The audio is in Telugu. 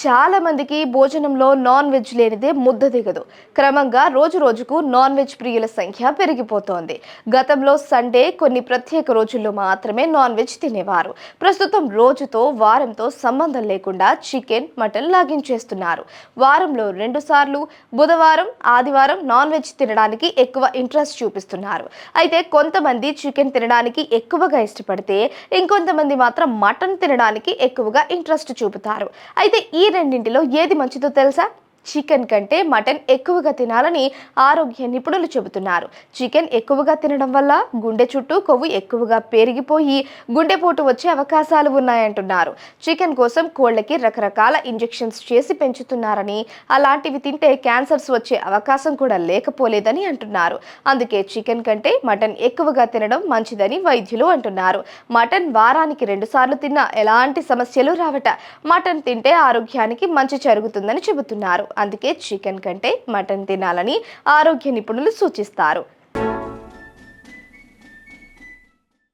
చాలా మందికి భోజనంలో నాన్ వెజ్ లేనిదే ముద్ద దిగదు. క్రమంగా రోజు రోజుకు నాన్ వెజ్ ప్రియుల సంఖ్య పెరిగిపోతోంది. గతంలో సండే కొన్ని ప్రత్యేక రోజుల్లో మాత్రమే నాన్ వెజ్ తినేవారు. ప్రస్తుతం రోజుతో వారంతో సంబంధం లేకుండా చికెన్ మటన్ లాగించేస్తున్నారు. వారంలో రెండు సార్లు బుధవారం ఆదివారం నాన్ వెజ్ తినడానికి ఎక్కువ ఇంట్రెస్ట్ చూపిస్తున్నారు. అయితే కొంతమంది చికెన్ తినడానికి ఎక్కువగా ఇష్టపడితే ఇంకొంతమంది మాత్రం మటన్ తినడానికి ఎక్కువగా ఇంట్రెస్ట్ చూపుతారు. అయితే ఈ రెండింటిలో ఏది మంచిదో తెలుసా? చికెన్ కంటే మటన్ ఎక్కువగా తినాలని ఆరోగ్య నిపుణులు చెబుతున్నారు. చికెన్ ఎక్కువగా తినడం వల్ల గుండె చుట్టూ కొవ్వు ఎక్కువగా పెరిగిపోయి గుండెపోటు వచ్చే అవకాశాలు ఉన్నాయంటున్నారు. చికెన్ కోసం కోళ్ళకి రకరకాల ఇంజెక్షన్స్ చేసి పెంచుతున్నారని అలాంటివి తింటే క్యాన్సర్స్ వచ్చే అవకాశం కూడా లేకపోలేదని అంటున్నారు. అందుకే చికెన్ కంటే మటన్ ఎక్కువగా తినడం మంచిదని వైద్యులు అంటున్నారు. మటన్ వారానికి రెండుసార్లు తిన్నా ఎలాంటి సమస్యలు రావట? మటన్ తింటే ఆరోగ్యానికి మంచి జరుగుతుందని చెబుతున్నారు. అందుకే చికెన్ కంటే మటన్ తినాలని ఆరోగ్య నిపుణులు సూచిస్తారు.